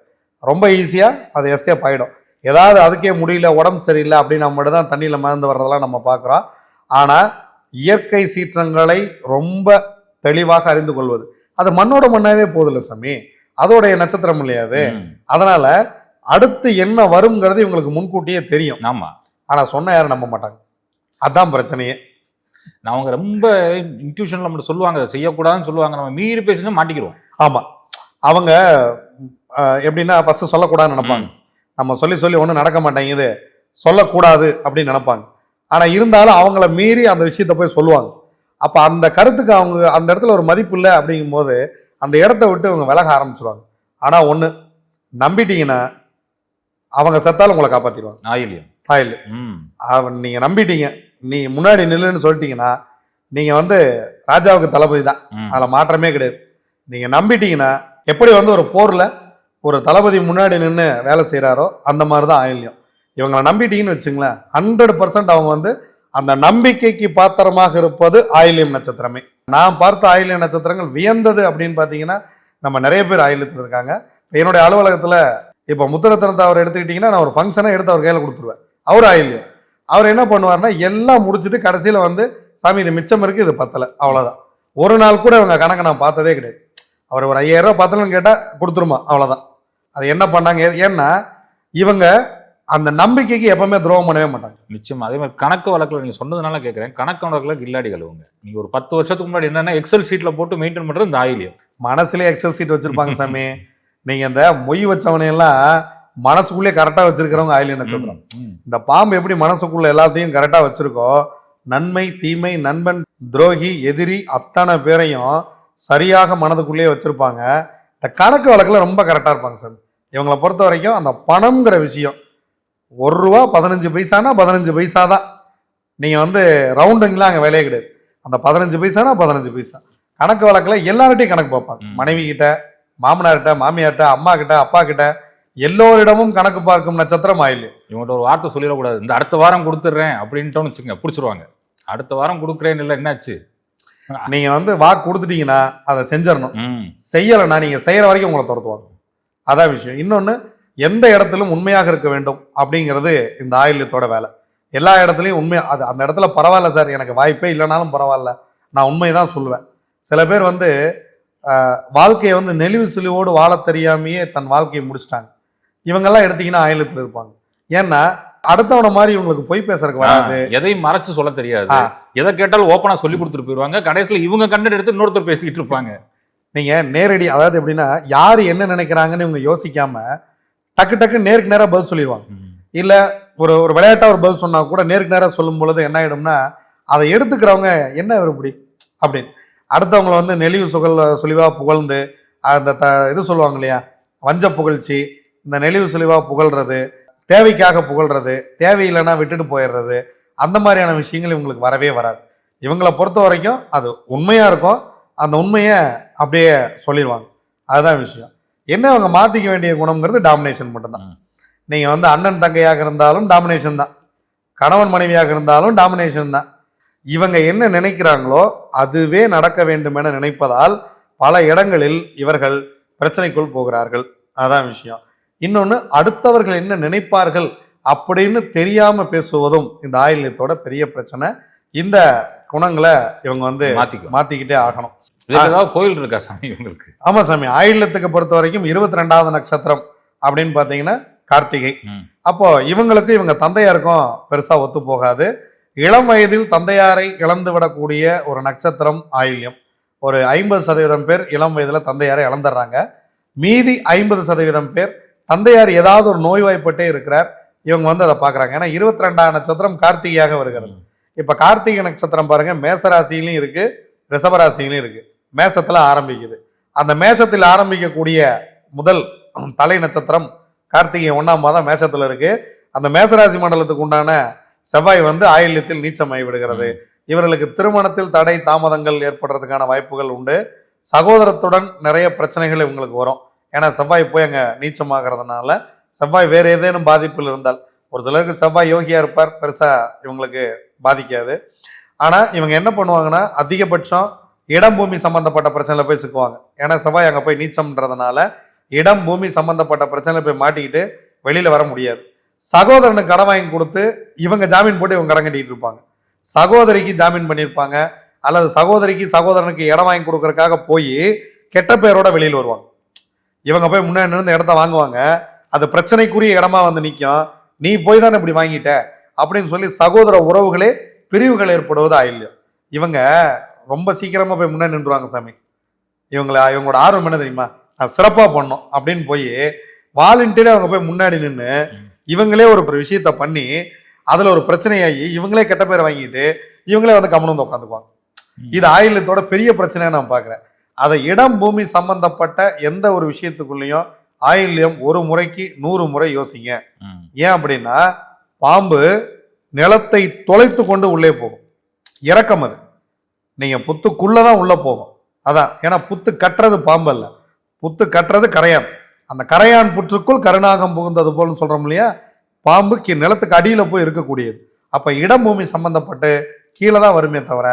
ரொம்ப ஈஸியாக அது எஸ்கேப் ஆகிடும் ஏதாவது அதுக்கே முடியல உடம்பு சரியில்லை அப்படின்னு நம்ம தான் தண்ணியில் மறந்து வர்றதெல்லாம் நம்ம பார்க்குறோம். ஆனால் இயற்கை சீற்றங்களை ரொம்ப தெளிவாக அறிந்து கொள்வது. அது மண்ணோட மண்ணாவே போதில்ல சாமி. அதோடைய நட்சத்திரம் இல்லையா அது. அதனால அடுத்து என்ன வருங்கிறது இவங்களுக்கு முன்கூட்டியே தெரியும். ஆமா. ஆனா சொன்ன யாரும் நம்ப மாட்டாங்க. அதான் பிரச்சனையே. நான் அவங்க ரொம்ப இன்ட்யூஷன்ல மட்டும் சொல்லுவாங்க செய்யக்கூடாதுன்னு சொல்லுவாங்க நம்ம மீறி பேசினா மாட்டிக்கிறோம் ஆமா. அவங்க எப்படின்னா ஃபர்ஸ்ட் சொல்லக்கூடாதுன்னு நினைப்பாங்க. நம்ம சொல்லி சொல்லி ஒன்றும் நடக்க மாட்டேங்குது. சொல்லக்கூடாது அப்படின்னு நினைப்பாங்க. ஆனா இருந்தாலும் அவங்கள மீறி அந்த விஷயத்த போய் சொல்லுவாங்க. அப்ப அந்த கருத்துக்கு அவங்க அந்த இடத்துல ஒரு மதிப்பு இல்லை அப்படிங்கும்போது அந்த இடத்த விட்டு இவங்க விலக ஆரம்பிச்சிருவாங்க. ஆனா ஒண்ணு நம்பிட்டீங்கன்னா அவங்க செத்தாலும் உங்களை காப்பாத்திடுவாங்க. ஆயிலியம். ஆயில் ம். அவன் நீங்க நம்பிட்டீங்க. நீ முன்னாடி நில்லுன்னு சொல்லிட்டீங்கன்னா நீங்க வந்து ராஜாவுக்கு தளபதி தான். அதுல மாற்றமே கிடையாது. நீங்க நம்பிட்டீங்கன்னா எப்படி வந்து ஒரு போர்ல ஒரு தளபதி முன்னாடி நின்று வேலை செய்றாரோ அந்த மாதிரி தான் ஆயில்யம். இவங்களை நம்பிட்டீங்கன்னு வச்சுங்களேன் ஹண்ட்ரட் பர்சன்ட் அவங்க வந்து அந்த நம்பிக்கைக்கு பாத்திரமாக இருப்பது ஆயில்யம் நட்சத்திரமே. நான் பார்த்த ஆயில்யம் நட்சத்திரங்கள் வியந்தது அப்படின்னு பார்த்தீங்கன்னா நம்ம நிறைய பேர் ஆயில்யத்தில் இருக்காங்க. என்னுடைய அலுவலகத்தில் இப்போ முத்திரத்தினத்தை அவர் எடுத்துக்கிட்டிங்கன்னா நான் ஒரு ஃபங்க்ஷனை எடுத்து அவர் கையில் கொடுத்துருவேன். அவர் ஆயில்யம். அவர் என்ன பண்ணுவார்னா எல்லாம் முடிச்சுட்டு கடைசியில் வந்து சாமி இது மிச்சம் இருக்குது இது பத்தலை. அவ்வளோதான் ஒரு நாள் கூட இவங்க கணக்கை நான் பார்த்ததே கிடையாது. அவர் ஒரு ஐயாயிரம் ரூபாய் பத்தலன்னு கேட்டால் கொடுத்துருமா அவ்வளோதான் அது என்ன பண்ணாங்க? ஏன்னா இவங்க அந்த நம்பிக்கைக்கு எப்பவுமே துரோகம் பண்ணவே மாட்டாங்க. நிச்சயமா. அதே மாதிரி கணக்கு வழக்கில் நீங்க சொன்னதுனால கேட்குறேன் கணக்கு வழக்கில் கில்லாடி கழுவுங்க. நீங்க ஒரு பத்து வருஷத்துக்கு முன்னாடி என்னன்னா எக்ஸல் ஷீட்ல போட்டு மெயின்டைன் பண்றது இந்த ஆயிலியம் மனசுலயே எக்ஸல் சீட் வச்சிருப்பாங்க சாமி. நீங்க இந்த மொய் வச்சவனையெல்லாம் மனசுக்குள்ளே கரெக்டாக வச்சிருக்கிறவங்க ஆயிலிய நட்சத்திரம். இந்த பாம்பு எப்படி மனசுக்குள்ள எல்லாத்தையும் கரெக்டாக வச்சிருக்கோ நன்மை தீமை நண்பன் துரோகி எதிரி அத்தனை பேரையும் சரியாக மனதுக்குள்ளேயே வச்சிருப்பாங்க. இந்த கணக்கு வழக்கில் ரொம்ப கரெக்டாக இருப்பாங்க சார் இவங்களை பொறுத்த வரைக்கும் அந்த பணம்ங்கிற விஷயம் ஒரு ரூபா பதினஞ்சு பைசானா பதினஞ்சு பைசா தான் நீங்கள் வந்து ரவுண்டுங்களாம் அங்கே வேலையே கிடையாது. அந்த பதினஞ்சு பைசானா பதினஞ்சு பைசா. கணக்கு வழக்கில் எல்லார்ட்டையும் கணக்கு பார்ப்பாங்க. மனைவி கிட்ட மாமனார்கிட்ட மாமியார்கிட்ட அம்மா கிட்ட அப்பா கிட்ட எல்லோரிடமும் கணக்கு பார்க்கும் நட்சத்திரம் ஆயில் இவங்கள்ட்ட ஒரு வார்த்தை சொல்லிடக்கூடாது. இந்த அடுத்த வாரம் கொடுத்துட்றேன் அப்படின்ட்டோன்னு வச்சுங்க பிடிச்சிருவாங்க. அடுத்த வாரம் கொடுக்குறேன்னு இல்லை என்னாச்சு? நீங்க வந்து வாக்கு கொடுத்துட்டீங்கன்னா அதை செஞ்சிடணும். செய்யலைன்னா நீங்க செய்யற வரைக்கும் உங்களை துரத்துவாங்க. அதான் விஷயம். இன்னொன்னு எந்த இடத்திலும் உண்மையாக இருக்க வேண்டும் அப்படிங்கிறது இந்த ஆயுள்யத்தோட வேலை. எல்லா இடத்துலையும் உண்மை அது அந்த இடத்துல பரவாயில்ல சார் எனக்கு வாய்ப்பே இல்லைனாலும் பரவாயில்ல. நான் உண்மையை தான் சொல்லுவேன். சில பேர் வந்து வாழ்க்கையை வந்து நெளிவு சுழிவோடு வாழத் தெரியாமையே தன் வாழ்க்கையை முடிச்சிட்டாங்க. இவங்கெல்லாம் எடுத்தீங்கன்னா ஆயுளத்தில் இருப்பாங்க. ஏன்னா அடுத்தவன மாதிரி இவங்களுக்கு பொய் பேசுறதுக்கு வராது. எதையும் மறைச்சு சொல்ல தெரியாது. எதை கேட்டாலும் ஓப்பனா சொல்லி கொடுத்துட்டு போயிடுவாங்க. கடைசியில இவங்க கண்டென்ட் எடுத்து இன்னொருத்தர் பேசிக்கிட்டு இருப்பாங்க. நீங்க நேரடி அதாவது எப்படின்னா யார் என்ன நினைக்கிறாங்கன்னு இவங்க யோசிக்காம டக்கு டக்கு நேருக்கு நேரா பதில் சொல்லிடுவாங்க. இல்ல ஒரு ஒரு விளையாட்டா ஒரு பதில் சொன்னா கூட நேருக்கு நேரா சொல்லும் பொழுது என்ன ஆயிடும்னா அதை எடுத்துக்கிறவங்க என்ன இவர் இப்படி? அப்படின்னு. அடுத்தவங்களை வந்து நெளிவு சுகல் சுழிவா புகழ்ந்து அந்த த இது சொல்லுவாங்க இல்லையா? வஞ்ச புகழ்ச்சி இந்த நெளிவு சுழிவா புகழ்றது தேவைக்காக புகழ்றது தேவையில்லைன்னா விட்டுட்டு போயிடுறது அந்த மாதிரியான விஷயங்கள் இவங்களுக்கு வரவே வராது. இவங்களை பொறுத்த வரைக்கும் அது உண்மையா இருக்கும் அந்த உண்மையை அப்படியே சொல்லிடுவாங்க. அதுதான் விஷயம். என்ன அவங்க மாத்திக்க வேண்டிய குணம்ங்கிறது டாமினேஷன் மட்டும்தான். ம். நீங்க வந்து அண்ணன் தங்கையாக இருந்தாலும் டாமினேஷன் தான். கணவன் மனைவியாக இருந்தாலும் டாமினேஷன் தான். இவங்க என்ன நினைக்கிறாங்களோ அதுவே நடக்க வேண்டும் என நினைப்பதால் பல இடங்களில் இவர்கள் பிரச்சனைக்குள் போகிறார்கள். அதான் விஷயம். இன்னொன்று அடுத்தவர்கள் என்ன நினைப்பார்கள் அப்படின்னு தெரியாம பேசுவதும் இந்த ஆயில்யத்தோட பெரிய பிரச்சனை. இந்த குணங்களை இவங்க வந்து மாத்திக்கும் மாத்திக்கிட்டே ஆகணும். ஏதாவது கோயில் இருக்கா சாமி இவங்களுக்கு ஆமா சாமி ஆயில்யத்துக்கு பொறுத்த வரைக்கும் இருபத்தி ரெண்டாவது நட்சத்திரம் அப்படின்னு பார்த்தீங்கன்னா கார்த்திகை. அப்போ இவங்களுக்கு இவங்க தந்தையாருக்கும் பெருசா ஒத்து போகாது. இளம் வயதில் தந்தையாரை இழந்து விடக்கூடிய ஒரு நட்சத்திரம் ஆயில்யம். ஒரு ஐம்பது சதவீதம் பேர் இளம் வயதுல தந்தையாரை இழந்துடுறாங்க மீதி ஐம்பது சதவீதம் பேர் தந்தையார் ஏதாவது ஒரு நோய்வாய்ப்பட்டே இருக்கிறார். இவங்க வந்து அதை பார்க்குறாங்க. ஏன்னா இருபத்தி ரெண்டாம் நட்சத்திரம் கார்த்திகையாக வருகிறது. இப்போ கார்த்திகை நட்சத்திரம் பாருங்க மேசராசியிலையும் இருக்கு ரிஷபராசியிலையும் இருக்கு. மேசத்தில் ஆரம்பிக்குது. அந்த மேசத்தில் ஆரம்பிக்கக்கூடிய முதல் தலை நட்சத்திரம் கார்த்திகை ஒன்றாம் மாதம் மேசத்தில் இருக்குது அந்த மேசராசி மண்டலத்துக்கு உண்டான செவ்வாய் வந்து ஆயில்யத்தில் நீச்சமாகி விடுகிறது. இவர்களுக்கு திருமணத்தில் தடை தாமதங்கள் ஏற்படுறதுக்கான வாய்ப்புகள் உண்டு. சகோதரத்துடன் நிறைய பிரச்சனைகள் இவங்களுக்கு வரும். ஏன்னா செவ்வாய் போய் அங்கே நீச்சமாகறதுனால செவ்வாய் வேறு ஏதேனும் பாதிப்பில் இருந்தால் ஒரு சிலருக்கு செவ்வாய் யோகியா இருப்பார். பெருசாக இவங்களுக்கு பாதிக்காது. ஆனால் இவங்க என்ன பண்ணுவாங்கன்னா அதிகபட்சம் இடம் பூமி சம்பந்தப்பட்ட பிரச்சனையில் போய் சிக்குவாங்க. ஏன்னா செவ்வாய் அங்கே போய் நீச்சம்ன்றதுனால இடம் பூமி சம்பந்தப்பட்ட பிரச்சனையில போய் மாட்டிக்கிட்டு வெளியில் வர முடியாது. சகோதரனுக்கு கடன் வாங்கி கொடுத்து இவங்க ஜாமீன் போட்டு இவங்க கடன் கட்டிக்கிட்டு இருப்பாங்க. சகோதரிக்கு ஜாமீன் பண்ணியிருப்பாங்க. அல்லது சகோதரிக்கு சகோதரனுக்கு இடம் வாங்கி கொடுக்கறதுக்காக போய் கெட்ட பேரோட வெளியில் வருவாங்க. இவங்க போய் முன்னாடி நின்று இடத்த வாங்குவாங்க. அது பிரச்சனைக்குரிய இடமா வந்து நிற்கும் நீ போய் தானே இப்படி வாங்கிட்ட? அப்படின்னு சொல்லி சகோதர உறவுகளே பிரிவுகள் ஏற்படுவது ஆயில்லையோ இவங்க ரொம்ப சீக்கிரமாக போய் முன்னாடி நின்றுவாங்க சாமி. இவங்களை இவங்களோட ஆர்வம் என்ன தெரியுமா? நான் சிறப்பாக பண்ணோம் அப்படின்னு போய் வாலண்டியராக அவங்க போய் முன்னாடி நின்று இவங்களே ஒரு விஷயத்த பண்ணி அதில் ஒரு பிரச்சனையாகி இவங்களே கெட்ட பேரை வாங்கிட்டு இவங்களே வந்து கம்மன் வந்து உட்காந்துக்குவாங்க இது ஆயில்யத்தோட பெரிய பிரச்சனையாக நான் பார்க்குறேன் அதை இடம் பூமி சம்பந்தப்பட்ட எந்த ஒரு விஷயத்துக்குள்ளேயும் ஆயில்யம் ஒரு முறைக்கு நூறு முறை யோசிங்க. ஏன் அப்படின்னா பாம்பு நிலத்தை தொலைத்து கொண்டு உள்ளே போகும். இறக்கம் அது. நீங்கள் புத்துக்குள்ளே தான் உள்ளே போகும். அதான் ஏன்னா புத்து கட்டுறது பாம்பு அல்ல. புத்து கட்டுறது கரையான். அந்த கரையான் புற்றுக்குள் கருணாகம் புகுந்தது போல்னு சொல்கிறோம் இல்லையா? பாம்புக்கு நிலத்துக்கு அடியில் போய் இருக்கக்கூடியது. அப்போ இடம் பூமி சம்மந்தப்பட்டு கீழே தான் வருமே தவிர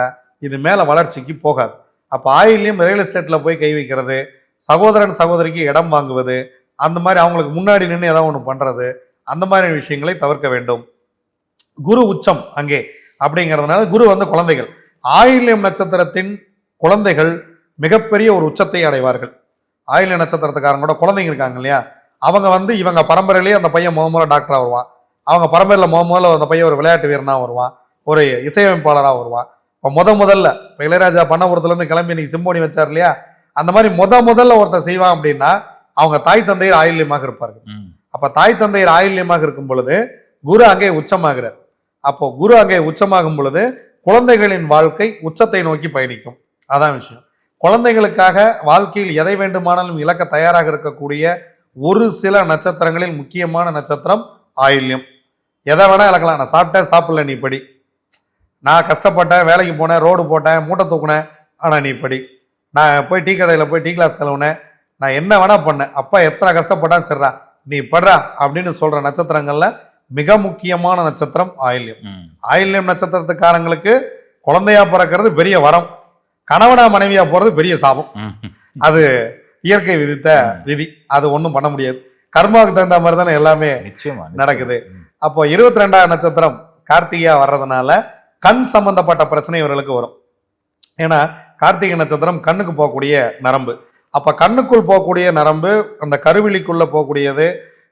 இது மேலே வளர்ச்சிக்கு போகாது. அப்போ ஆயிலையும் ரியல் எஸ்டேட்டில் போய் கை வைக்கிறது சகோதரன் சகோதரிக்கு இடம் வாங்குவது அந்த மாதிரி அவங்களுக்கு முன்னாடி நின்று ஏதாவது ஒன்று பண்ணுறது அந்த மாதிரி விஷயங்களை தவிர்க்க வேண்டும். குரு உச்சம் அங்கே அப்படிங்கிறதுனால குரு வந்து குழந்தைகள். ஆயில்யம் நட்சத்திரத்தின் குழந்தைகள் மிகப்பெரிய ஒரு உச்சத்தை அடைவார்கள். ஆயில்ய நட்சத்திரத்துக்காரங்க கூட குழந்தைங்க இருக்காங்க இல்லையா? அவங்க வந்து இவங்க பரம்பரையிலேயே அந்த பையன் முத முதல்ல டாக்டராக வருவான். அவங்க பரம்பரையில் முத முதல்ல அந்த பையன் ஒரு விளையாட்டு வீரனாக வருவான். ஒரு இசையமைப்பாளராக வருவான். இப்போ முத முதல்ல இப்போ இளையராஜா பண்ணபுரத்துலேருந்து கிளம்பி இன்னைக்கு சிம்போனி வச்சார் இல்லையா? அந்த மாதிரி முத முதல்ல ஒருத்தர் செய்வான் அப்படின்னா அவங்க தாய் தந்தையர் ஆயில்யமாக இருப்பார்கள். அப்ப தாய் தந்தையர் ஆயில்யமாக இருக்கும் பொழுது குரு அங்கே உச்சமாகிறார். அப்போ குரு அங்கே உச்சமாகும் பொழுது குழந்தைகளின் வாழ்க்கை உச்சத்தை நோக்கி பயணிக்கும். அதான் விஷயம். குழந்தைகளுக்காக வாழ்க்கையில் எதை வேண்டுமானாலும் இழக்க தயாராக இருக்கக்கூடிய ஒரு சில நட்சத்திரங்களில் முக்கியமான நட்சத்திரம் ஆயில்யம். எதை வேணா இழக்கலாம். நான் சாப்பிட்டேன் சாப்பிடல நீ படி. நான் கஷ்டப்பட்டேன் வேலைக்கு போனேன் ரோடு போட்டேன் மூட்டை தூக்குனேன் ஆனால் நீ படி. நான் போய் டீ கடையில் போய் டீ கிளாஸ் கழுவுனேன். நான் என்ன வேணா பண்ணேன். அப்பா எத்தனை கஷ்டப்பட்டா சரிடா நீ படுறா அப்படின்னு சொல்கிற நட்சத்திரங்களில் மிக முக்கியமான நட்சத்திரம் ஆயில்யம். ஆயில்யம் நட்சத்திரத்துக்காரங்களுக்கு குழந்தையா பிறக்கிறது பெரிய வரம். கணவனா மனைவியா போறது பெரிய சாபம். அது இயற்கை விதித்த விதி. அது ஒன்றும் பண்ண முடியாது. கர்மாவுக்கு தகுந்த மாதிரி தானே எல்லாமே நிச்சயமா. நடக்குது. அப்போ இருபத்தி ரெண்டாம் நட்சத்திரம் கார்த்திகையா வர்றதுனால கண் சம்பந்தப்பட்ட பிரச்சனை இவர்களுக்கு வரும். ஏன்னா கார்த்திகை நட்சத்திரம் கண்ணுக்கு போகக்கூடிய நரம்பு. அப்ப கண்ணுக்குள் போகக்கூடிய நரம்பு அந்த கருவிழிக்குள்ள போகக்கூடியது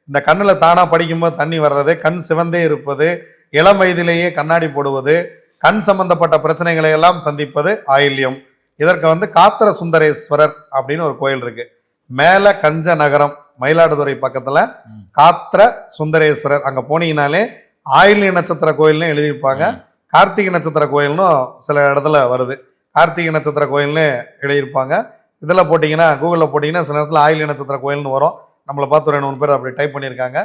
இந்த கண்ணுல தானா படிக்கும்போது தண்ணி வர்றது கண் சிவந்தே இருப்பது இளம் வயதிலேயே கண்ணாடி போடுவது கண் சம்பந்தப்பட்ட பிரச்சனைகளை எல்லாம் சந்திப்பது ஆயில்யம். இதற்கு வந்து காத்திர சுந்தரேஸ்வரர் அப்படின்னு ஒரு கோயில் இருக்கு. மேல கஞ்ச நகரம் மயிலாடுதுறை பக்கத்துல. காத்திர சுந்தரேஸ்வரர். அங்க போனீங்கனாலே ஆயில்ய நட்சத்திர கோயில்னு எழுதியிருப்பாங்க. கார்த்திகை நட்சத்திர கோயில்னும் சில இடத்துல வருது. கார்த்திகை நட்சத்திர கோயில்னு எழுதியிருப்பாங்க. இதில் போட்டிங்கன்னா கூகுளில் போட்டிங்கன்னா சில நேரத்தில் ஆயில்ய நட்சத்திர கோயில்னு வரும். நம்மளை பார்த்து ஒரு மூணு பேர் அப்படி டைப் பண்ணியிருக்காங்க.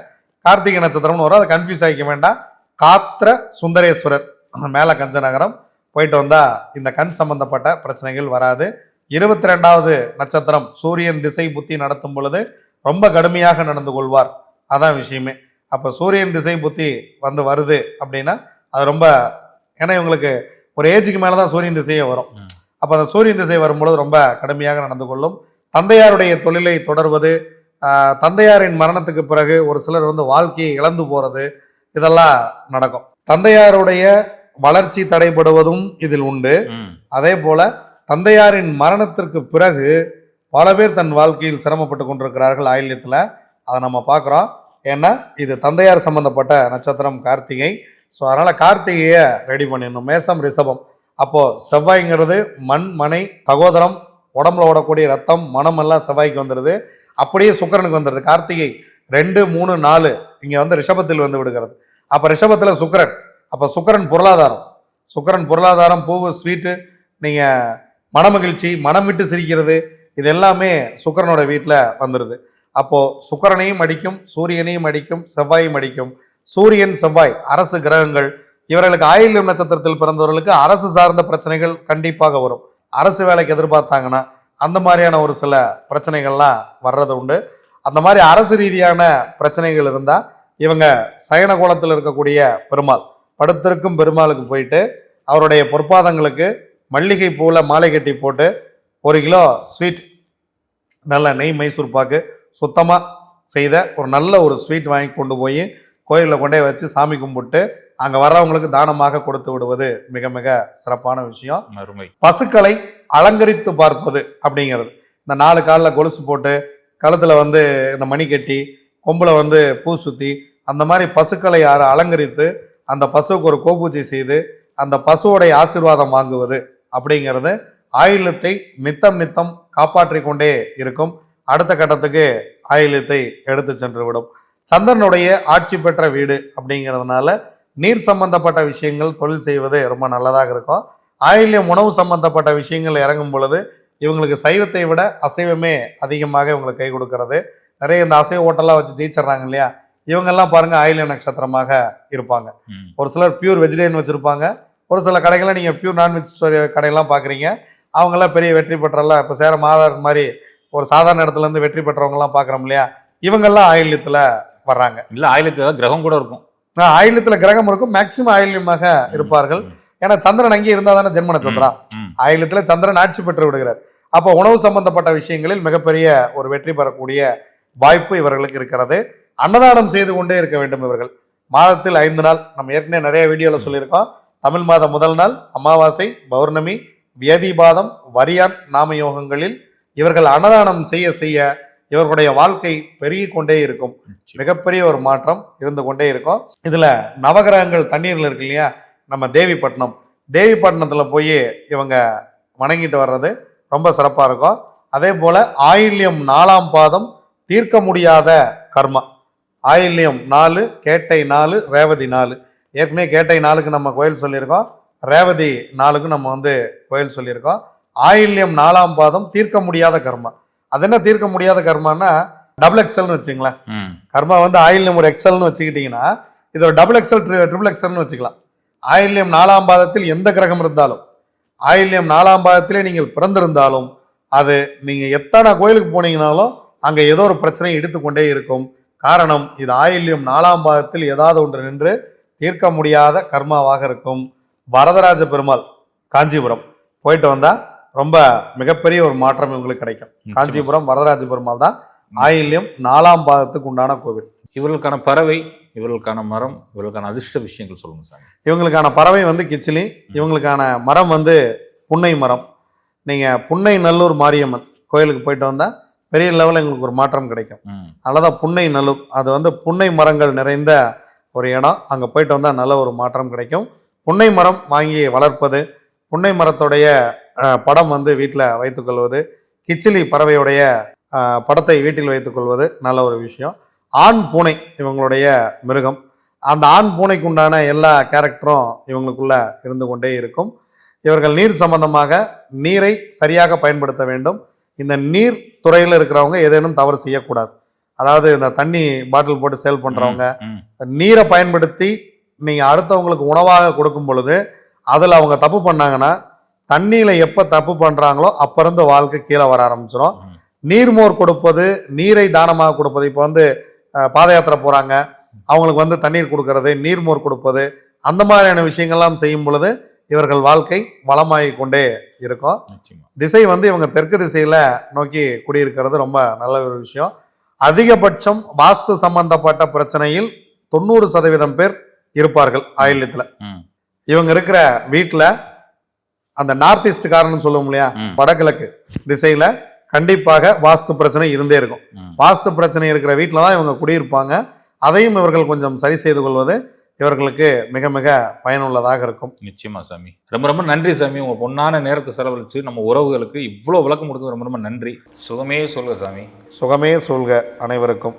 கார்த்திகை நட்சத்திரம்னு வரும். அதை கன்ஃபியூஸ் ஆகிக்க வேண்டாம். காத்திர சுந்தரேஸ்வரர் [CLEARS THROAT] மேலே கஞ்ச நகரம் போயிட்டு வந்தால் இந்த கண் சம்பந்தப்பட்ட பிரச்சனைகள் வராது. இருபத்தி ரெண்டாவது நட்சத்திரம் சூரியன் திசை புத்தி நடத்தும் பொழுது ரொம்ப கடுமையாக நடந்து கொள்வார். அதான் விஷயமே. அப்போ சூரியன் திசை புத்தி வந்து வருது அப்படின்னா அது ரொம்ப ஏன்னா இவங்களுக்கு ஒரு ஏஜுக்கு மேலே தான் சூரியன் திசையே வரும். அப்போ அந்த சூரியன் திசை வரும்பொழுது ரொம்ப கடுமையாக நடந்து கொள்ளும். தந்தையாருடைய தொழிலை தொடர்வது தந்தையாரின் மரணத்துக்கு பிறகு ஒரு சிலர் வந்து வாழ்க்கையை இழந்து போறது இதெல்லாம் நடக்கும். தந்தையாருடைய வளர்ச்சி தடைபடுவதும் இதில் உண்டு. அதே போல தந்தையாரின் மரணத்திற்கு பிறகு பல பேர் தன் வாழ்க்கையில் சிரமப்பட்டு கொண்டிருக்கிறார்கள் ஆயில்யத்தில். அதை நம்ம பார்க்குறோம். ஏன்னா இது தந்தையார் சம்பந்தப்பட்ட நட்சத்திரம் கார்த்திகை. ஸோ அதனால் கார்த்திகையை ரெடி பண்ணிடணும். மேசம் ரிஷபம். அப்போது செவ்வாய்ங்கிறது மண் மனை சகோதரம் உடம்புல ஓடக்கூடிய ரத்தம் மனம் எல்லாம் செவ்வாய்க்கு வந்துடுது அப்படியே சுக்கரனுக்கு வந்துடுது. கார்த்திகை ரெண்டு மூணு நாலு. இங்கே வந்து ரிஷபத்தில் வந்து விடுகிறது. அப்போ ரிஷபத்தில் சுக்கரன். அப்போ சுக்கரன் பொருளாதாரம். சுக்கரன் பொருளாதாரம் பூவு ஸ்வீட்டு நீங்கள் மனமகிழ்ச்சி மனம் விட்டு சிரிக்கிறது இது எல்லாமே சுக்கரனோட வீட்டில் வந்துடுது. அப்போது சுக்கரனையும் அடிக்கும் சூரியனையும் அடிக்கும் செவ்வாயும் அடிக்கும். சூரியன் செவ்வாய் அரசு கிரகங்கள். இவர்களுக்கு ஆயில்யம் நட்சத்திரத்தில் பிறந்தவர்களுக்கு அரசு சார்ந்த பிரச்சனைகள் கண்டிப்பாக வரும். அரசு வேலைக்கு எதிர்பார்த்தாங்கன்னா அந்த மாதிரியான ஒரு சில பிரச்சனைகள்லாம் வர்றது உண்டு. அந்த மாதிரி அரசு ரீதியான பிரச்சனைகள் இருந்தால் இவங்க சயன கோலத்தில் இருக்கக்கூடிய பெருமாள் படுத்திருக்கும் பெருமாளுக்கு போயிட்டு அவருடைய பொற்பாதங்களுக்கு மல்லிகை பூவில் மாலை கட்டி போட்டு ஒரு கிலோ ஸ்வீட் நல்ல நெய் மைசூர் பாக்கு சுத்தமாக செய்த ஒரு நல்ல ஒரு ஸ்வீட் வாங்கி கொண்டு போய் கோயிலில் கொண்டே வச்சு சாமி கும்பிட்டு அங்கே வர்றவங்களுக்கு தானமாக கொடுத்து விடுவது மிக மிக சிறப்பான விஷயம். பசுக்களை அலங்கரித்து பார்ப்பது அப்படிங்கிறது. இந்த நாலு காலில் கொலுசு போட்டு கழுத்தில் வந்து இந்த மணி கட்டி கொம்பில் வந்து பூ சுற்றி அந்த மாதிரி பசுக்களை யார் அலங்கரித்து அந்த பசுவுக்கு ஒரு கோபூஜை செய்து அந்த பசுவோடைய ஆசீர்வாதம் வாங்குவது அப்படிங்கிறது ஆயுளத்தை நித்தம் நித்தம் காப்பாற்றி கொண்டே இருக்கும். அடுத்த கட்டத்துக்கு ஆயுளத்தை எடுத்து சென்று விடும் சந்திரனுடைய ஆட்சி பெற்ற வீடு அப்படிங்கிறதுனால நீர் சம்பந்தப்பட்ட விஷயங்கள் தொழில் செய்வது ரொம்ப நல்லதாக இருக்கும். ஆயில்யம் உணவு சம்பந்தப்பட்ட விஷயங்கள் இறங்கும் பொழுது இவங்களுக்கு சைவத்தை விட அசைவமே அதிகமாக இவங்களுக்கு கை கொடுக்கறது. நிறைய இந்த அசைவ ஹோட்டல்லாம் வச்சு ஜெயிச்சிடுறாங்க இல்லையா? இவங்கெல்லாம் பாருங்க ஆயில்ய நட்சத்திரமாக இருப்பாங்க. ஒரு சிலர் பியூர் வெஜிடேரியன் வச்சிருப்பாங்க. ஒரு சில கடைகளில் நீங்கள் பியூர் நான்வெஜ் கடையெல்லாம் பார்க்குறீங்க அவங்கெல்லாம் பெரிய வெற்றி பெற்றெல்லாம் இப்போ சேர மாதர் மாதிரி ஒரு சாதாரண இடத்துல இருந்து வெற்றி பெற்றவங்கலாம் பார்க்குறோம் இல்லையா? இவங்கெல்லாம் ஆயில்யத்தில் வர்றாங்க. இல்ல ஆயிலத்துல ஏதாவது கிரகம் கூட இருக்கும். ஆயில்யத்தில் கிரகம் இருக்கும். மேக்சிமம் ஆயில்யமாக இருப்பார்கள். ஏன்னா சந்திரன் அங்கே இருந்தால் தானே ஜென்ம நட்சத்திரம் ம். ஆயிலத்தில் சந்திரன் ஆட்சி பெற்று விடுகிறார். அப்போ உணவு சம்பந்தப்பட்ட விஷயங்களில் மிகப்பெரிய ஒரு வெற்றி பெறக்கூடிய வாய்ப்பு இவர்களுக்கு இருக்கிறது. அன்னதானம் செய்து கொண்டே இருக்க வேண்டும் இவர்கள். மாதத்தில் ஐந்து நாள். நம்ம ஏற்கனவே நிறைய வீடியோவில் சொல்லியிருக்கோம். தமிழ் மாதம் முதல் நாள் அமாவாசை பௌர்ணமி வியதிபாதம் வரியான் நாம யோகங்களில் இவர்கள் அன்னதானம் செய்ய செய்ய இவர்களுடைய வாழ்க்கை பெருகி கொண்டே இருக்கும். மிகப்பெரிய ஒரு மாற்றம் இருந்து கொண்டே இருக்கும். இதுல நவகிரகங்கள் தண்ணீர்ல இருக்கு இல்லையா? நம்ம தேவிப்பட்டினம். தேவிப்பட்டினத்துல போய் இவங்க வணங்கிட்டு வர்றது ரொம்ப சிறப்பா இருக்கும். அதே போல ஆயில்யம் நாலாம் பாதம் தீர்க்க முடியாத கர்மா. ஆயில்யம் நாலு கேட்டை நாலு ரேவதி நாலு. ஏற்கனவே கேட்டை நாளுக்கு நம்ம கோயில் சொல்லியிருக்கோம். ரேவதி நாளுக்கு நம்ம வந்து கோயில் சொல்லியிருக்கோம். ஆயில்யம் நாலாம் பாதம் தீர்க்க முடியாத கர்மா. அது என்ன தீர்க்க முடியாத கர்மான்னா டபுள் எக்ஸல்னு வச்சுங்களேன். கர்மா வந்து ஆயில்யம் ஒரு எக்ஸல்னு வச்சுக்கிட்டீங்கன்னா இது ஒரு டபுள் எக்ஸல் ட்ரிபிள் எக்ஸல்னு வச்சுக்கலாம். ஆயில்யம் நாலாம் பாதத்தில் எந்த கிரகம் இருந்தாலும் ஆயில்யம் நாலாம் பாதத்திலே நீங்கள் பிறந்திருந்தாலும் அது நீங்க எத்தனை கோயிலுக்கு போனீங்கனாலும் அங்க ஏதோ ஒரு பிரச்சனை எடுத்துக்கொண்டே இருக்கும். காரணம் இது ஆயில்யம் நாலாம் பாதத்தில் ஏதாவது ஒன்று நின்று தீர்க்க முடியாத கர்மாவாக இருக்கும். வரதராஜ பெருமாள் காஞ்சிபுரம். போயிட்டு வந்தா ரொம்ப மிகப்பெரிய ஒரு மாற்றம் இவங்களுக்கு கிடைக்கும். காஞ்சிபுரம் வரதராஜ பெருமாள் தான் ஆயில்யம் நாலாம் பாதத்துக்கு உண்டான கோவில். இவர்களுக்கான பறவை இவர்களுக்கான மரம் இவர்களுக்கான அதிர்ஷ்ட விஷயங்கள் சொல்லுங்க சாமி. இவங்களுக்கான பறவை வந்து கிச்சிலி இவங்களுக்கான மரம் வந்து புன்னை மரம். நீங்கள் புன்னை நல்லூர் மாரியம்மன் கோயிலுக்கு போயிட்டு வந்தால் பெரிய லெவலில் எங்களுக்கு ஒரு மாற்றம் கிடைக்கும். அதனால புன்னை நல்லூர் அது வந்து புன்னை மரங்கள் நிறைந்த ஒரு இடம். அங்கே போயிட்டு வந்தால் நல்ல ஒரு மாற்றம் கிடைக்கும். புன்னை மரம் வாங்கி வளர்ப்பது புன்னை மரத்துடைய படம் வந்து வீட்டில் வைத்துக்கொள்வது கிச்சிலி பறவையுடைய படத்தை வீட்டில் வைத்துக்கொள்வது நல்ல ஒரு விஷயம். ஆண் பூனை இவங்களுடைய மிருகம். அந்த ஆண் பூனைக்கு உண்டான எல்லா கேரக்டரும் இவங்களுக்குள்ள இருந்து கொண்டே இருக்கும். இவர்கள் நீர் சம்பந்தமாக நீரை சரியாக பயன்படுத்த வேண்டும். இந்த நீர் துறையில் இருக்கிறவங்க ஏதேனும் தவறு செய்யக்கூடாது. அதாவது இந்த தண்ணி பாட்டில் போட்டு சேல் பண்றவங்க ம். நீரை பயன்படுத்தி நீங்க அடுத்தவங்களுக்கு உணவாக கொடுக்கும் பொழுது அதில் அவங்க தப்பு பண்ணாங்கன்னா தண்ணியில எப்ப தப்பு பண்றாங்களோ அப்ப இருந்து வாழ்க்கை கீழே வர ஆரம்பிச்சிடும். நீர்மோர் கொடுப்பது நீரை தானமாக கொடுப்பது. இப்போ வந்து பாத யாத்திரை போறாங்க. அவங்களுக்கு வந்து தண்ணீர் கொடுக்கறது நீர்மோர் கொடுப்பது அந்த மாதிரியான விஷயங்கள்லாம் செய்யும் பொழுது இவர்கள் வாழ்க்கை வளமாகி கொண்டே இருக்கும். திசை வந்து இவங்க தெற்கு திசையில நோக்கி குடியிருக்கிறது ரொம்ப நல்ல ஒரு விஷயம். அதிகபட்சம் வாஸ்து சம்பந்தப்பட்ட பிரச்சனையில் தொண்ணூறு சதவீதம் பேர் இருப்பார்கள் ஆயில்யத்துல. இவங்க இருக்கிற வீட்டில் அந்த நார்த் ஈஸ்ட் காரன்னு சொல்லுவோம் இல்லையா. வடகிழக்கு திசையில கண்டிப்பாக வாஸ்து பிரச்சனை இருந்தே இருக்கும். வாஸ்து பிரச்சனை இருக்கிற வீட்டில் தான் இவங்க குடியிருப்பாங்க. அதையும் இவர்கள் கொஞ்சம் சரி செய்து கொள்வது இவர்களுக்கு மிக மிக பயனுள்ளதாக இருக்கும். நிச்சயமா சாமி. ரொம்ப ரொம்ப நன்றி சாமி. உங்க பொண்ணான நேரத்தை செலவழிச்சு நம்ம உறவுகளுக்கு இவ்வளோ விளக்கம் கொடுத்தது ரொம்ப ரொம்ப நன்றி. சுகமே சொல்லுங்க சாமி. சுகமே சொல்க அனைவருக்கும்.